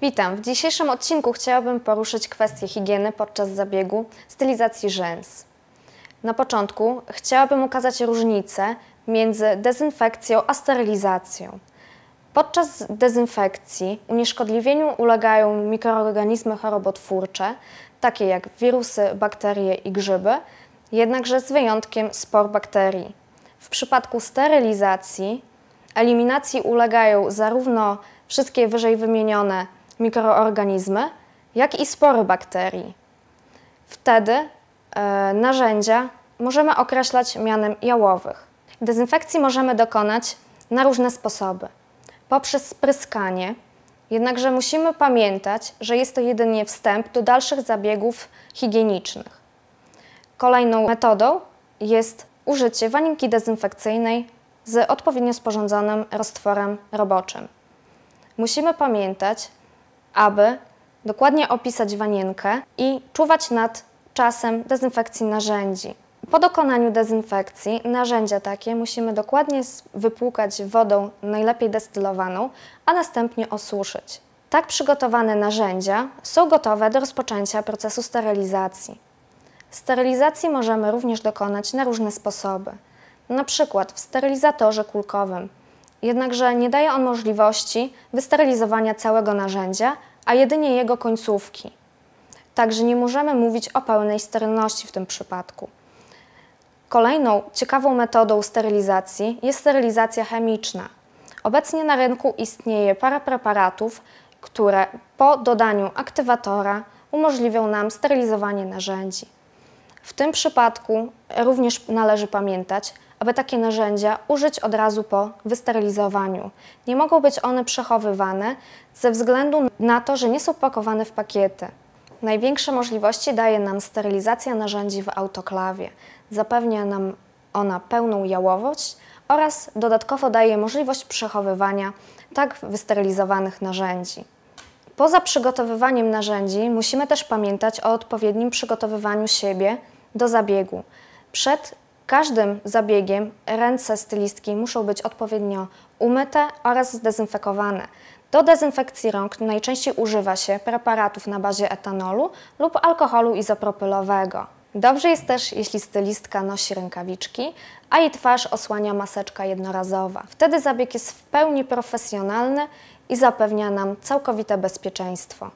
Witam. W dzisiejszym odcinku chciałabym poruszyć kwestię higieny podczas zabiegu stylizacji rzęs. Na początku chciałabym ukazać różnicę między dezynfekcją a sterylizacją. Podczas dezynfekcji unieszkodliwieniu ulegają mikroorganizmy chorobotwórcze, takie jak wirusy, bakterie i grzyby, jednakże z wyjątkiem spor bakterii. W przypadku sterylizacji eliminacji ulegają zarówno wszystkie wyżej wymienione mikroorganizmy, jak i spory bakterii. Wtedy e, narzędzia możemy określać mianem jałowych. Dezynfekcji możemy dokonać na różne sposoby. Poprzez spryskanie, jednakże musimy pamiętać, że jest to jedynie wstęp do dalszych zabiegów higienicznych. Kolejną metodą jest użycie waninki dezynfekcyjnej z odpowiednio sporządzonym roztworem roboczym. Musimy pamiętać, aby dokładnie opisać wanienkę i czuwać nad czasem dezynfekcji narzędzi. Po dokonaniu dezynfekcji narzędzia takie musimy dokładnie wypłukać wodą, najlepiej destylowaną, a następnie osuszyć. Tak przygotowane narzędzia są gotowe do rozpoczęcia procesu sterylizacji. Sterylizacji możemy również dokonać na różne sposoby, na przykład w sterylizatorze kulkowym. Jednakże nie daje on możliwości wysterylizowania całego narzędzia, a jedynie jego końcówki. Także nie możemy mówić o pełnej sterylności w tym przypadku. Kolejną ciekawą metodą sterylizacji jest sterylizacja chemiczna. Obecnie na rynku istnieje parę preparatów, które po dodaniu aktywatora umożliwią nam sterylizowanie narzędzi. W tym przypadku również należy pamiętać, aby takie narzędzia użyć od razu po wysterylizowaniu. Nie mogą być one przechowywane ze względu na to, że nie są pakowane w pakiety. Największe możliwości daje nam sterylizacja narzędzi w autoklawie. Zapewnia nam ona pełną jałowość oraz dodatkowo daje możliwość przechowywania tak wysterylizowanych narzędzi. Poza przygotowywaniem narzędzi musimy też pamiętać o odpowiednim przygotowywaniu siebie do zabiegu. Przed każdym zabiegiem ręce stylistki muszą być odpowiednio umyte oraz zdezynfekowane. Do dezynfekcji rąk najczęściej używa się preparatów na bazie etanolu lub alkoholu izopropylowego. Dobrze jest też, jeśli stylistka nosi rękawiczki, a jej twarz osłania maseczka jednorazowa. Wtedy zabieg jest w pełni profesjonalny i zapewnia nam całkowite bezpieczeństwo.